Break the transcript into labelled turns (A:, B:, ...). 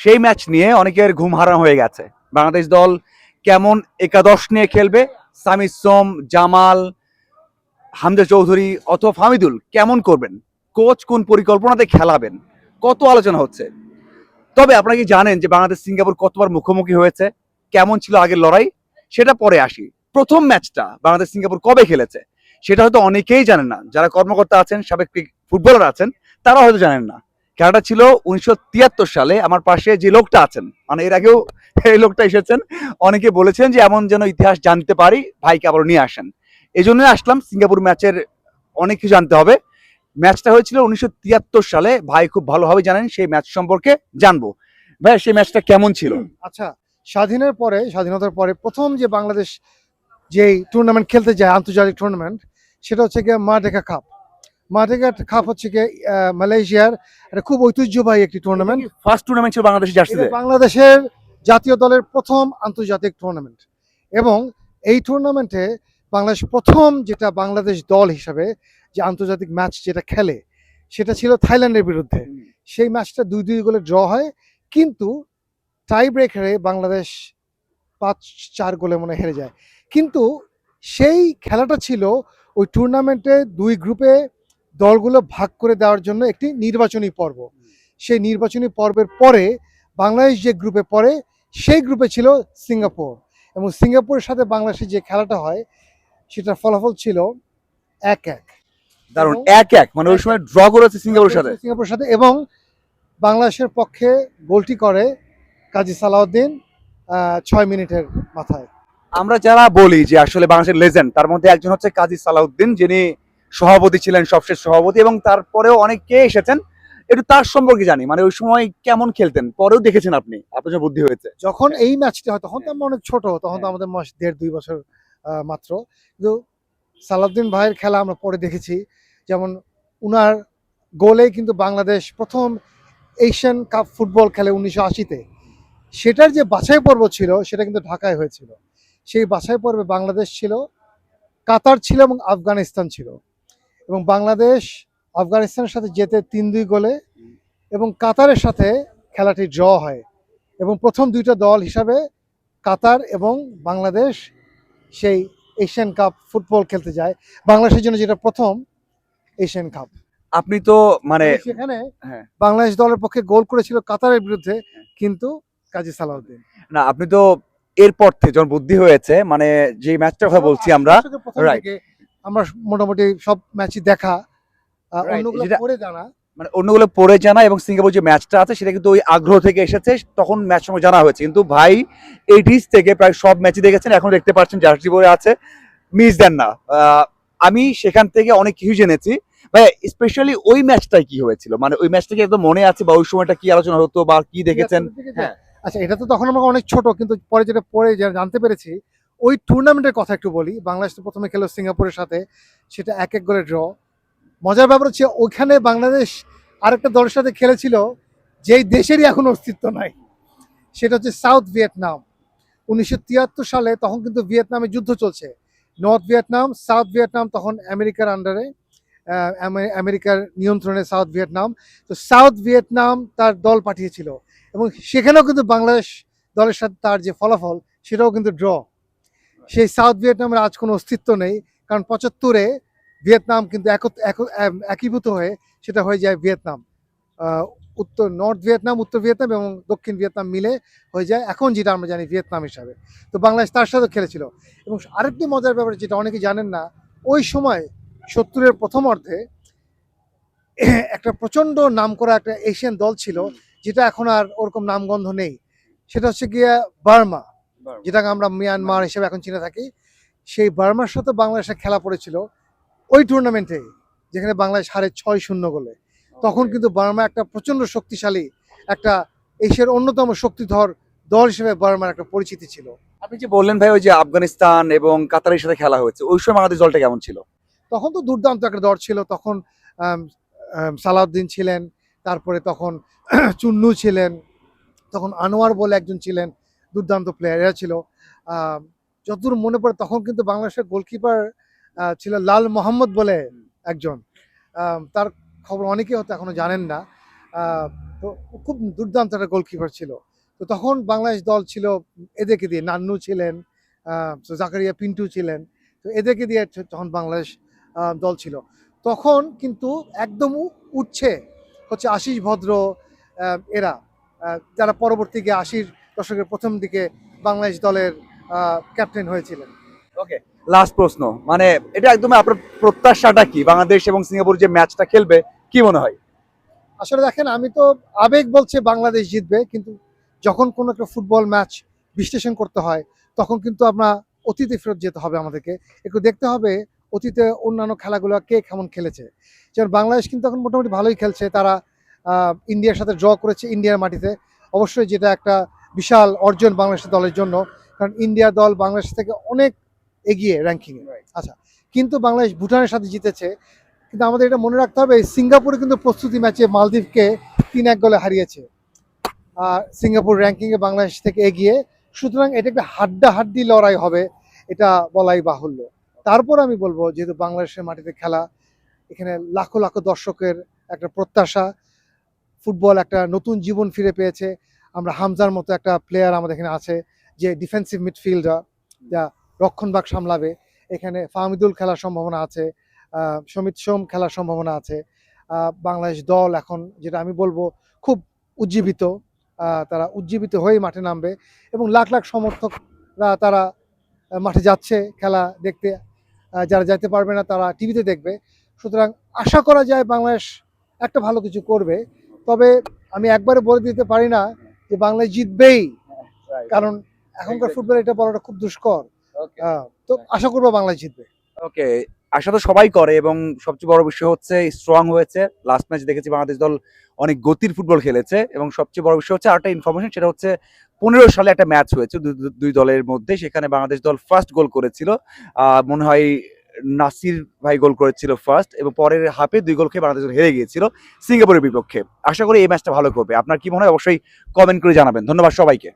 A: সেই ম্যাচ নিয়ে অনেকের ঘুম হারাম হয়ে গেছে। বাংলাদেশ দল কেমন একাদশ নিয়ে খেলবে? সামি সোম, জামাল, হামজা চৌধুরী অথবা ফামিদুল কেমন করবেন? কোচ কোন পরিকল্পনাতে খেলাবেন? কত আলোচনা হচ্ছে? তবে আপনারা কি জানেন যে বাংলাদেশ সিঙ্গাপুর কতবার মুখোমুখি হয়েছে? কেমন ছিল আগের লড়াই? সেটা পরে আসি। প্রথম ম্যাচটা বাংলাদেশ সিঙ্গাপুর কবে খেলেছে? সেটা হয়তো অনেকেই জানেন না। যারা কর্মকর্তা আছেন, সাবেক ফুটবলার আছেন, তারা হয়তো জানেন না। খেলাটা ছিল উনিশশো তিয়াত্তর সালে। আমার পাশে যে লোকটা আছেন মানে এর আগেও এই লোকটা এসেছেন, অনেকে বলেছেন যে এমন যেন ইতিহাস জানতে পারি, ভাইকে আবার নিয়ে আসেন। এই জন্যই আসলাম, সিঙ্গাপুর ম্যাচের অনেক কিছু জানতে হবে। ম্যাচটা হয়েছিল উনিশশো তিয়াত্তর সালে, ভাই খুব ভালোভাবে জানেন, সেই ম্যাচ সম্পর্কে জানব। ভাই, সেই ম্যাচটা কেমন ছিল?
B: আচ্ছা স্বাধীনের পরে, স্বাধীনতার পরে প্রথম যে বাংলাদেশ যে টুর্নামেন্ট খেলতে যায়, আন্তর্জাতিক টুর্নামেন্ট সেটা হচ্ছে গিয়ে মাডেকা কাপ মাডেকা কাপ হচ্ছে গিয়ে মালয়েশিয়ার একটা খুব ঐতিহ্যবাহী একটি টুর্নামেন্ট
A: ফার্স্ট টুর্নামেন্ট ছিল বাংলাদেশের জার্সিতে।
B: বাংলাদেশের জাতীয় দলের প্রথম আন্তর্জাতিক টুর্নামেন্ট এবং এই টুর্নামেন্টে বাংলাদেশ প্রথম যেটা বাংলাদেশ দল হিসাবে যে আন্তর্জাতিক ম্যাচ যেটা খেলে সেটা ছিল থাইল্যান্ডের বিরুদ্ধে। সেই ম্যাচটা দুই দুই গোলে ড্র হয় কিন্তু টাই ব্রেকারে বাংলাদেশ পাঁচ চার গোলে মনে হেরে যায়। কিন্তু সেই খেলাটা ছিল ওই টুর্নামেন্টে দুই গ্রুপে দলগুলো ভাগ করে দেওয়ার জন্য একটি নির্বাচনী পর্ব। সেই নির্বাচনী পর্বের পরে বাংলাদেশ যে গ্রুপে পড়ে সেই গ্রুপে ছিল সিঙ্গাপুর। এবং সিঙ্গাপুরের সাথে বাংলাদেশের যে খেলাটা হয় সেটার ফলাফল ছিল এক এক দারুণ
A: এক এক মানে ওই সময় ড্র করেছে সিঙ্গাপুরের সাথে।
B: সিঙ্গাপুরের সাথে এবং বাংলাদেশের পক্ষে গোলটি করে কাজী সালাউদ্দিন ছয় মিনিটের মাথায়।
A: আমরা যারা বলি যে আসলে বাংলাদেশের লেজেন্ড তার মধ্যে একজন হচ্ছে কাজী সালাউদ্দিন যিনি সভাপতি ছিলেন সবশেষ সভাপতি এবং তারপরেও অনেকে এসেছেন একটু তার সম্পর্কে জানি। মানে ওই সময় কেমন খেলতেন? পরেও দেখেছেন আপনি? আপনার যে বুদ্ধি হয়েছে।
B: যখন এই ম্যাচটা হয় তখন তো আমরা অনেক ছোট তখন তো আমাদের মাস দেড় দুই বছর মাত্র। কিন্তু সালাউদ্দিন ভাইয়ের খেলা আমরা পরে দেখেছি। যেমন উনার গোলে কিন্তু বাংলাদেশ প্রথম এশিয়ান কাপ ফুটবল খেলে উনিশশো আশিতে। সেটার যে বাছাই পর্ব ছিল সেটা কিন্তু ঢাকায় হয়েছিল। সেই বাছাই পর্বে বাংলাদেশ ছিল কাতার ছিল এবং আফগানিস্তান ছিল। এবং বাংলাদেশ আফগানিস্তানের সাথে যেতে তিন দুই গোলে এবং কাতারের সাথে খেলাটি ড্র হয় এবং প্রথম দুইটা দল হিসাবে কাতার এবং বাংলাদেশ সেই এশিয়ান কাপ ফুটবল খেলতে যায় বাংলাদেশের জন্য যেটা প্রথম এশিয়ান কাপ
A: আপনি তো মানে
B: সেখানে
A: হ্যাঁ।
B: বাংলাদেশ দলের পক্ষে গোল করেছিল কাতারের বিরুদ্ধে কিন্তু কাজী সালাউদ্দিন
A: না আপনি তো এরপর থেকে যখন বুদ্ধি হয়েছে মানে যে ম্যাচটার কথা বলছি আমরা.
B: থেকে আমরা মোটামুটি সব ম্যাচই দেখা। অন্যগুলো পরে জানা।
A: মানে অন্যগুলো পড়ে জানা এবং সিঙ্গাপুর যে ম্যাচটা আছে সেটা কিন্তু ওই আগ্রহ থেকে এসেছে তখন ম্যাচ সময় জানা হয়েছে। কিন্তু ভাই এইটিস থেকে প্রায় সব ম্যাচই দেখেছেন এখন দেখতে পাচ্ছেন জার্সি পরে আছে মিস দেন না। আমি সেখান থেকে অনেক কিছু জেনেছি। ভাই স্পেশালি ওই ম্যাচটাই কি হয়েছিল? মানে ওই ম্যাচটা কি একদম মনে আছে বা ওই সময়টা কি আলোচনা হতো বা কি দেখেছেন? হ্যাঁ।
B: আচ্ছা এটা তো তখন আমরা অনেক ছোট কিন্তু পরে যেটা পরে জানতে পেরেছি ওই টুর্নামেন্টের কথা একটু বলি। বাংলাদেশ তো প্রথমে খেলো সিঙ্গাপুরের সাথে, সেটা এক এক করে ড্র মজার ব্যাপার হচ্ছে, ওইখানে বাংলাদেশ আরেকটা দলের সাথে খেলেছিল, যেই দেশেরই এখন অস্তিত্ব নাই। সেটা হচ্ছে সাউথ ভিয়েতনাম। উনিশশো তিয়াত্তর সালে তখন কিন্তু ভিয়েতনামে যুদ্ধ চলছে। নর্থ ভিয়েতনাম, সাউথ ভিয়েতনাম তখন আমেরিকার আন্ডারে আমেরিকার নিয়ন্ত্রণে সাউথ ভিয়েতনাম। তো সাউথ ভিয়েতনাম তার দল পাঠিয়েছিল। এবং সেখানেও কিন্তু বাংলাদেশ দলের সাথে তার যে ফলাফল, সেটাও কিন্তু ড্র সেই সাউথ ভিয়েতনামের আজ কোনো অস্তিত্ব নেই, কারণ পঁচাত্তরে ভিয়েতনাম কিন্তু একীভূত হয়ে সেটা হয়ে যায় ভিয়েতনাম। উত্তর, নর্থ ভিয়েতনাম, উত্তর ভিয়েতনাম এবং দক্ষিণ ভিয়েতনাম মিলে হয়ে যায় এখন যেটা আমরা জানি ভিয়েতনাম হিসাবে। তো বাংলাদেশ তার সাথে খেলেছিল। এবং আরেকটি মজার ব্যাপার যেটা অনেকে জানেন না, ওই সময় সত্তরের প্রথম অর্ধে একটা প্রচণ্ড নামকরা একটা এশিয়ান দল ছিল, যেটা এখন আর ওরকম নামগন্ধ নেই। সেটা হচ্ছে গিয়া বার্মা। যেটাকে আমরা মিয়ানমার হিসেবে এখন চিনে থাকি সেই বার্মার সাথে বাংলাদেশের খেলা পড়েছিল ওই টুর্নামেন্টে যেখানে বাংলাদেশ হারে ছয় শূন্য গোলে। তখন কিন্তু বার্মা একটা প্রচণ্ড শক্তিশালী একটা এশিয়ার অন্যতম শক্তিধর দল হিসেবে বার্মার একটা পরিচিতি ছিল।
A: আপনি যে বললেন ভাই ওই যে আফগানিস্তান এবং কাতারের সাথে খেলা হয়েছে ওই সময় বাংলাদেশ দলটা কেমন ছিল?
B: তখন তো দুর্দান্ত একটা দল ছিল। তখন সালাউদ্দিন ছিলেন তারপরে তখন চুন্নু ছিলেন তখন আনোয়ার বলে একজন ছিলেন দুর্দান্ত প্লেয়ার এরা ছিল। যতদূর মনে পড়ে তখন কিন্তু বাংলাদেশের গোলকিপার ছিল লাল মোহাম্মদ বলে একজন। তার খবর অনেকেই হয়তো এখনও জানেন না। তো খুব দুর্দান্ত একটা গোলকিপার ছিল। তো তখন বাংলাদেশ দল ছিল এদেরকে দিয়ে, নান্নু ছিলেন জাকারিয়া পিন্টু ছিলেন। তো এদেরকে দিয়ে তখন বাংলাদেশ দল ছিল। তখন কিন্তু একদম উঠছে হচ্ছে আশিস ভদ্র এরা। যারা পরবর্তীকে আশির দশকের প্রথম দিকে বাংলাদেশ দলের ক্যাপ্টেন হয়েছিলেন।
A: ওকে লাস্ট প্রশ্ন। মানে এটা একদম আপনার প্রত্যাশাটা কি? বাংলাদেশ এবং সিঙ্গাপুর যে ম্যাচটা খেলবে কি মনে হয়?
B: আসলে দেখেন আমি তো আবেগ বলছে বাংলাদেশ জিতবে কিন্তু যখন কোনো একটা ফুটবল ম্যাচ বিশ্লেষণ করতে হয় তখন কিন্তু আমরা অতীতে ফেরত যেতে হবে আমাদেরকে। একটু দেখতে হবে অতীতে অন্যান্য খেলাগুলো কে কেমন খেলেছে। যেমন বাংলাদেশ কিন্তু এখন মোটামুটি ভালোই খেলছে তারা ইন্ডিয়ার সাথে ড্র করেছে ইন্ডিয়ার মাটিতে। অবশ্যই যেটা একটা বিশাল অর্জন বাংলাদেশ দলের জন্য কারণ ইন্ডিয়া দল বাংলাদেশ থেকে অনেক এগিয়ে র্যাঙ্কিংয়ে আচ্ছা কিন্তু বাংলাদেশ ভুটানের সাথে জিতেছে কিন্তু আমাদের এটা মনে রাখতে হবে সিঙ্গাপুরে কিন্তু প্রস্তুতি ম্যাচে মালদ্বীপকে তিন এক গোলে হারিয়েছে। আর সিঙ্গাপুর র্যাঙ্কিংয়ে বাংলাদেশ থেকে এগিয়ে সুতরাং এটা একটা হাড্ডা হাড্ডি লড়াই হবে এটা বলাই বাহুল্য। তারপর আমি বলব যেহেতু বাংলাদেশের মাটিতে খেলা এখানে লাখো লাখো দর্শকের একটা প্রত্যাশা ফুটবল একটা নতুন জীবন ফিরে পেয়েছে আমরা হামজার মতো একটা প্লেয়ার আমাদের এখানে আছে, যে ডিফেন্সিভ মিডফিল্ডার যা রক্ষণভাগ সামলাবে। এখানে ফাহমিদুল খেলার সম্ভাবনা আছে সমিত সোম খেলার সম্ভাবনা আছে। বাংলাদেশ দল এখন, যেটা আমি বলব, খুব উজ্জীবিত। তারা উজ্জীবিত হয়ে মাঠে নামবে এবং লাখ লাখ সমর্থকরা তারা মাঠে যাচ্ছে খেলা দেখতে। যারা যাইতে পারবে না, তারা টিভিতে দেখবে। সুতরাং আশা করা যায় বাংলাদেশ একটা ভালো কিছু করবে। তবে আমি একবারে বলে দিতে পারি না যে বাংলাদেশ জিতবেই। কারণ এখনকার ফুটবল এটা বলাটা খুব দুষ্কর। তো আশা করব বাংলাদেশ জিতবে।
A: ওকে আশা তো সবাই করে এবং সবচেয়ে বড় বিষয় হচ্ছে স্ট্রং হয়েছে। লাস্ট ম্যাচ দেখেছি বাংলাদেশ দল অনেক গতির ফুটবল খেলেছে এবং সবচেয়ে বড় বিষয় হচ্ছে আরেকটা ইনফরমেশন সেটা হচ্ছে পনেরো সালে একটা ম্যাচ হয়েছে দুই দলের মধ্যে সেখানে বাংলাদেশ দল ফার্স্ট গোল করেছিল। মনে হয় নাসির ভাই গোল করেছিল ফার্স্ট এবং পরের হাফে দুই গোল খেয়ে বাংলাদেশ হেরে গিয়েছিল সিঙ্গাপুরের বিপক্ষে। আশা করি এই ম্যাচটা ভালো করবে। আপনার কি মনে হয়? অবশ্যই কমেন্ট করে জানাবেন। ধন্যবাদ সবাইকে।